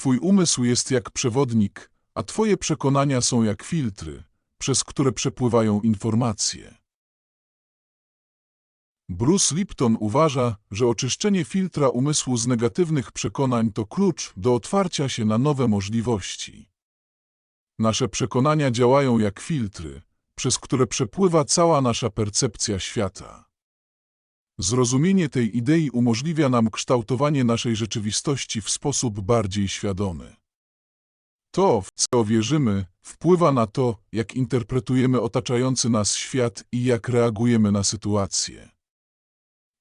Twój umysł jest jak przewodnik, a Twoje przekonania są jak filtry, przez które przepływają informacje. Bruce Lipton uważa, że oczyszczenie filtra umysłu z negatywnych przekonań to klucz do otwarcia się na nowe możliwości. Nasze przekonania działają jak filtry, przez które przepływa cała nasza percepcja świata. Zrozumienie tej idei umożliwia nam kształtowanie naszej rzeczywistości w sposób bardziej świadomy. To, w co wierzymy, wpływa na to, jak interpretujemy otaczający nas świat i jak reagujemy na sytuacje.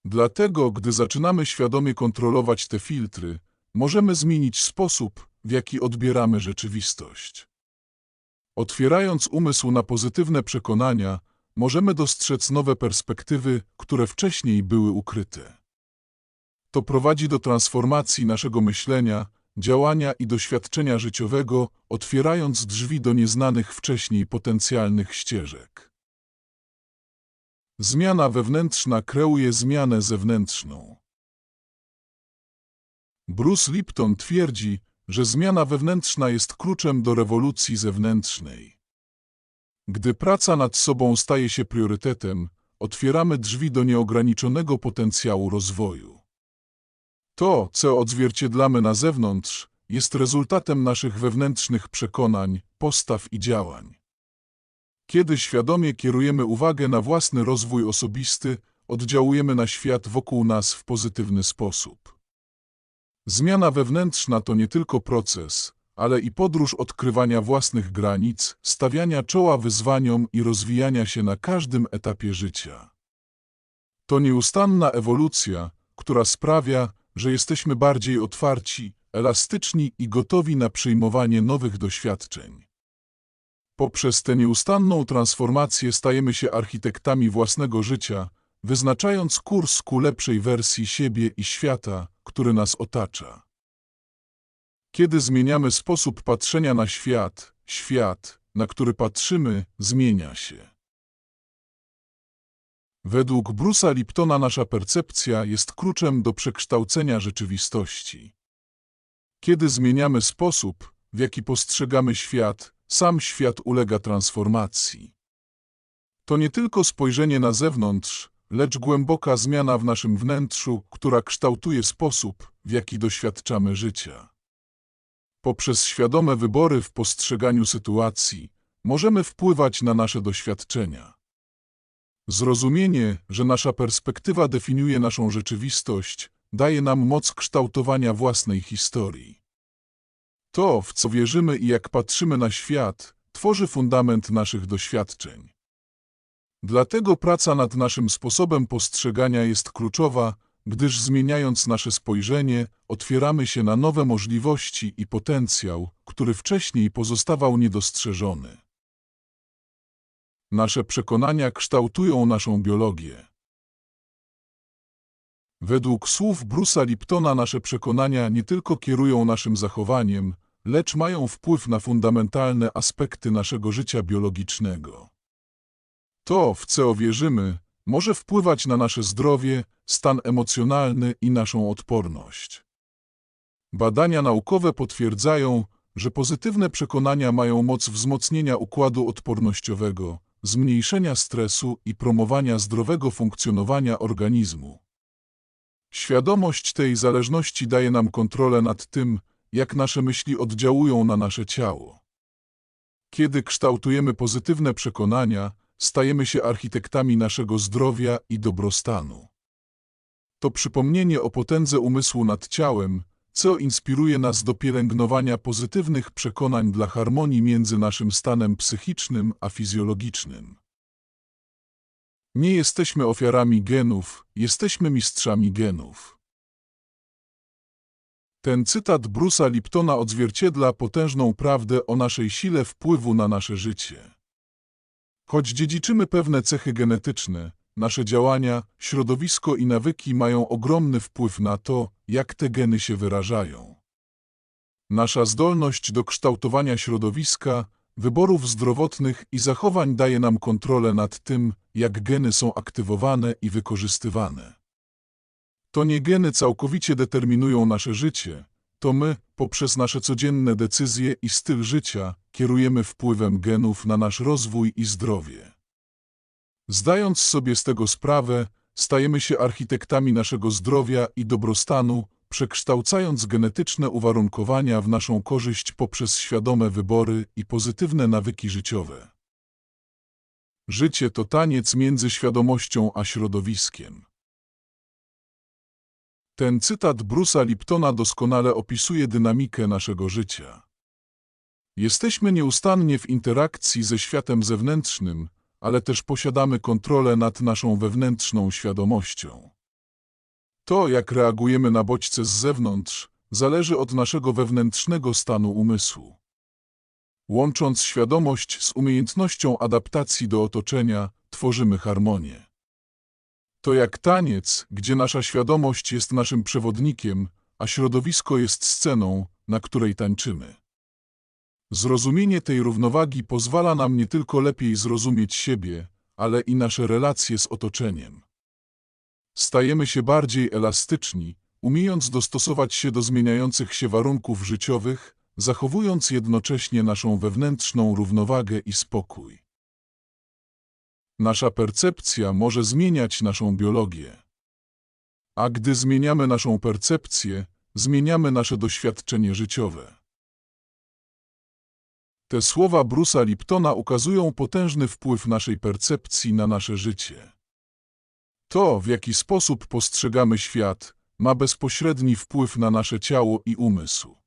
Dlatego, gdy zaczynamy świadomie kontrolować te filtry, możemy zmienić sposób, w jaki odbieramy rzeczywistość. Otwierając umysł na pozytywne przekonania, możemy dostrzec nowe perspektywy, które wcześniej były ukryte. To prowadzi do transformacji naszego myślenia, działania i doświadczenia życiowego, otwierając drzwi do nieznanych wcześniej potencjalnych ścieżek. Zmiana wewnętrzna kreuje zmianę zewnętrzną. Bruce Lipton twierdzi, że zmiana wewnętrzna jest kluczem do rewolucji zewnętrznej. Gdy praca nad sobą staje się priorytetem, otwieramy drzwi do nieograniczonego potencjału rozwoju. To, co odzwierciedlamy na zewnątrz, jest rezultatem naszych wewnętrznych przekonań, postaw i działań. Kiedy świadomie kierujemy uwagę na własny rozwój osobisty, oddziałujemy na świat wokół nas w pozytywny sposób. Zmiana wewnętrzna to nie tylko proces, ale i podróż odkrywania własnych granic, stawiania czoła wyzwaniom i rozwijania się na każdym etapie życia. To nieustanna ewolucja, która sprawia, że jesteśmy bardziej otwarci, elastyczni i gotowi na przyjmowanie nowych doświadczeń. Poprzez tę nieustanną transformację stajemy się architektami własnego życia, wyznaczając kurs ku lepszej wersji siebie i świata, który nas otacza. Kiedy zmieniamy sposób patrzenia na świat, świat, na który patrzymy, zmienia się. Według Bruce'a Liptona nasza percepcja jest kluczem do przekształcenia rzeczywistości. Kiedy zmieniamy sposób, w jaki postrzegamy świat, sam świat ulega transformacji. To nie tylko spojrzenie na zewnątrz, lecz głęboka zmiana w naszym wnętrzu, która kształtuje sposób, w jaki doświadczamy życia. Poprzez świadome wybory w postrzeganiu sytuacji możemy wpływać na nasze doświadczenia. Zrozumienie, że nasza perspektywa definiuje naszą rzeczywistość, daje nam moc kształtowania własnej historii. To, w co wierzymy i jak patrzymy na świat, tworzy fundament naszych doświadczeń. Dlatego praca nad naszym sposobem postrzegania jest kluczowa, gdyż zmieniając nasze spojrzenie, otwieramy się na nowe możliwości i potencjał, który wcześniej pozostawał niedostrzeżony. Nasze przekonania kształtują naszą biologię. Według słów Bruce'a Liptona nasze przekonania nie tylko kierują naszym zachowaniem, lecz mają wpływ na fundamentalne aspekty naszego życia biologicznego. To, w co wierzymy, może wpływać na nasze zdrowie, stan emocjonalny i naszą odporność. Badania naukowe potwierdzają, że pozytywne przekonania mają moc wzmocnienia układu odpornościowego, zmniejszenia stresu i promowania zdrowego funkcjonowania organizmu. Świadomość tej zależności daje nam kontrolę nad tym, jak nasze myśli oddziałują na nasze ciało. Kiedy kształtujemy pozytywne przekonania, stajemy się architektami naszego zdrowia i dobrostanu. To przypomnienie o potędze umysłu nad ciałem, co inspiruje nas do pielęgnowania pozytywnych przekonań dla harmonii między naszym stanem psychicznym a fizjologicznym. Nie jesteśmy ofiarami genów, jesteśmy mistrzami genów. Ten cytat Bruce'a Liptona odzwierciedla potężną prawdę o naszej sile wpływu na nasze życie. Choć dziedziczymy pewne cechy genetyczne, nasze działania, środowisko i nawyki mają ogromny wpływ na to, jak te geny się wyrażają. Nasza zdolność do kształtowania środowiska, wyborów zdrowotnych i zachowań daje nam kontrolę nad tym, jak geny są aktywowane i wykorzystywane. To nie geny całkowicie determinują nasze życie, To my, poprzez nasze codzienne decyzje i styl życia, kierujemy wpływem genów na nasz rozwój i zdrowie. Zdając sobie z tego sprawę, stajemy się architektami naszego zdrowia i dobrostanu, przekształcając genetyczne uwarunkowania w naszą korzyść poprzez świadome wybory i pozytywne nawyki życiowe. Życie to taniec między świadomością a środowiskiem. Ten cytat Bruce'a Liptona doskonale opisuje dynamikę naszego życia. Jesteśmy nieustannie w interakcji ze światem zewnętrznym, ale też posiadamy kontrolę nad naszą wewnętrzną świadomością. To, jak reagujemy na bodźce z zewnątrz, zależy od naszego wewnętrznego stanu umysłu. Łącząc świadomość z umiejętnością adaptacji do otoczenia, tworzymy harmonię. To jak taniec, gdzie nasza świadomość jest naszym przewodnikiem, a środowisko jest sceną, na której tańczymy. Zrozumienie tej równowagi pozwala nam nie tylko lepiej zrozumieć siebie, ale i nasze relacje z otoczeniem. Stajemy się bardziej elastyczni, umiejąc dostosować się do zmieniających się warunków życiowych, zachowując jednocześnie naszą wewnętrzną równowagę i spokój. Nasza percepcja może zmieniać naszą biologię. A gdy zmieniamy naszą percepcję, zmieniamy nasze doświadczenie życiowe. Te słowa Bruce'a Liptona ukazują potężny wpływ naszej percepcji na nasze życie. To, w jaki sposób postrzegamy świat, ma bezpośredni wpływ na nasze ciało i umysł.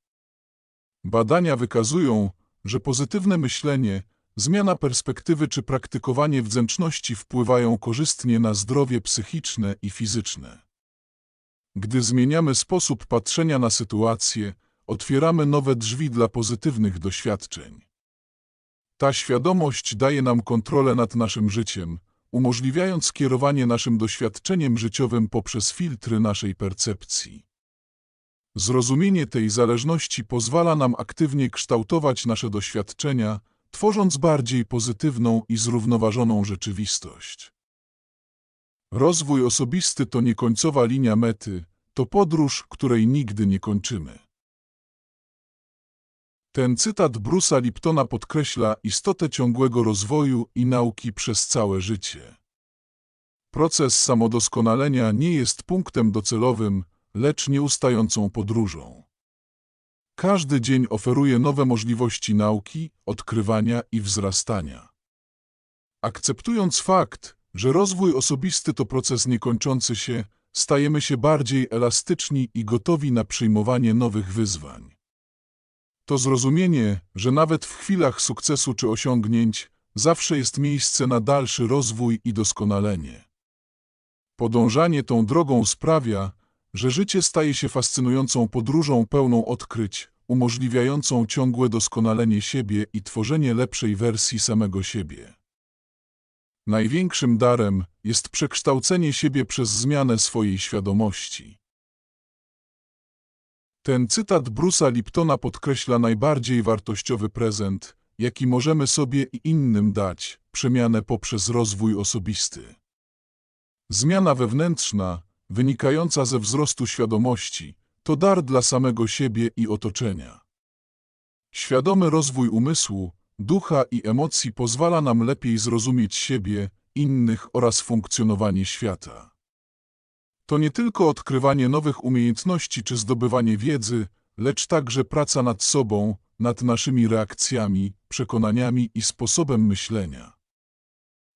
Badania wykazują, że pozytywne myślenie, zmiana perspektywy czy praktykowanie wdzięczności wpływają korzystnie na zdrowie psychiczne i fizyczne. Gdy zmieniamy sposób patrzenia na sytuację, otwieramy nowe drzwi dla pozytywnych doświadczeń. Ta świadomość daje nam kontrolę nad naszym życiem, umożliwiając kierowanie naszym doświadczeniem życiowym poprzez filtry naszej percepcji. Zrozumienie tej zależności pozwala nam aktywnie kształtować nasze doświadczenia, tworząc bardziej pozytywną i zrównoważoną rzeczywistość. Rozwój osobisty to niekońcowa linia mety, to podróż, której nigdy nie kończymy. Ten cytat Bruce'a Liptona podkreśla istotę ciągłego rozwoju i nauki przez całe życie. Proces samodoskonalenia nie jest punktem docelowym, lecz nieustającą podróżą. Każdy dzień oferuje nowe możliwości nauki, odkrywania i wzrastania. Akceptując fakt, że rozwój osobisty to proces niekończący się, stajemy się bardziej elastyczni i gotowi na przyjmowanie nowych wyzwań. To zrozumienie, że nawet w chwilach sukcesu czy osiągnięć zawsze jest miejsce na dalszy rozwój i doskonalenie. Podążanie tą drogą sprawia, że życie staje się fascynującą podróżą pełną odkryć, umożliwiającą ciągłe doskonalenie siebie i tworzenie lepszej wersji samego siebie. Największym darem jest przekształcenie siebie przez zmianę swojej świadomości. Ten cytat Bruce'a Liptona podkreśla najbardziej wartościowy prezent, jaki możemy sobie i innym dać, przemianę poprzez rozwój osobisty. Zmiana wewnętrzna, wynikająca ze wzrostu świadomości, to dar dla samego siebie i otoczenia. Świadomy rozwój umysłu, ducha i emocji pozwala nam lepiej zrozumieć siebie, innych oraz funkcjonowanie świata. To nie tylko odkrywanie nowych umiejętności czy zdobywanie wiedzy, lecz także praca nad sobą, nad naszymi reakcjami, przekonaniami i sposobem myślenia.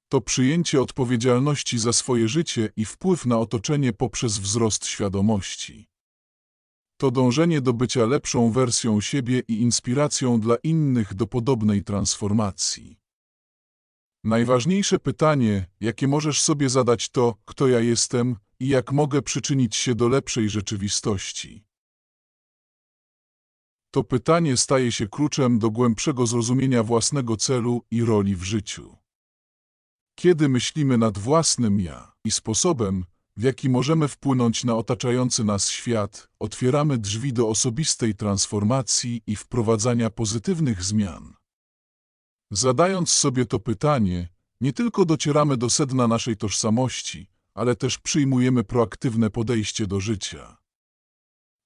To przyjęcie odpowiedzialności za swoje życie i wpływ na otoczenie poprzez wzrost świadomości. To dążenie do bycia lepszą wersją siebie i inspiracją dla innych do podobnej transformacji. Najważniejsze pytanie, jakie możesz sobie zadać to, kto ja jestem i jak mogę przyczynić się do lepszej rzeczywistości. To pytanie staje się kluczem do głębszego zrozumienia własnego celu i roli w życiu. Kiedy myślimy nad własnym ja i sposobem, w jaki możemy wpłynąć na otaczający nas świat, otwieramy drzwi do osobistej transformacji i wprowadzania pozytywnych zmian. Zadając sobie to pytanie, nie tylko docieramy do sedna naszej tożsamości, ale też przyjmujemy proaktywne podejście do życia.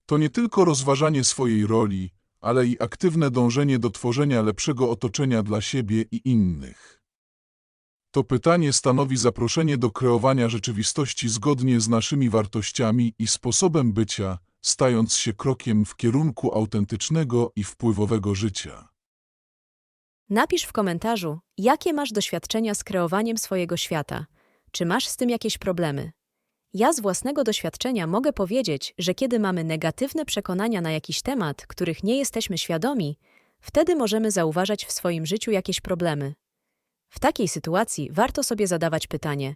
To nie tylko rozważanie swojej roli, ale i aktywne dążenie do tworzenia lepszego otoczenia dla siebie i innych. To pytanie stanowi zaproszenie do kreowania rzeczywistości zgodnie z naszymi wartościami i sposobem bycia, stając się krokiem w kierunku autentycznego i wpływowego życia. Napisz w komentarzu, jakie masz doświadczenia z kreowaniem swojego świata. Czy masz z tym jakieś problemy? Ja z własnego doświadczenia mogę powiedzieć, że kiedy mamy negatywne przekonania na jakiś temat, których nie jesteśmy świadomi, wtedy możemy zauważać w swoim życiu jakieś problemy. W takiej sytuacji warto sobie zadawać pytanie: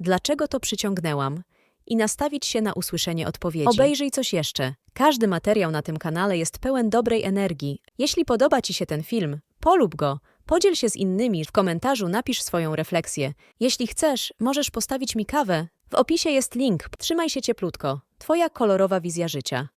dlaczego to przyciągnęłam? I nastawić się na usłyszenie odpowiedzi. Obejrzyj coś jeszcze. Każdy materiał na tym kanale jest pełen dobrej energii. Jeśli podoba Ci się ten film, polub go, podziel się z innymi, w komentarzu napisz swoją refleksję. Jeśli chcesz, możesz postawić mi kawę. W opisie jest link. Trzymaj się cieplutko. Twoja kolorowa wizja życia.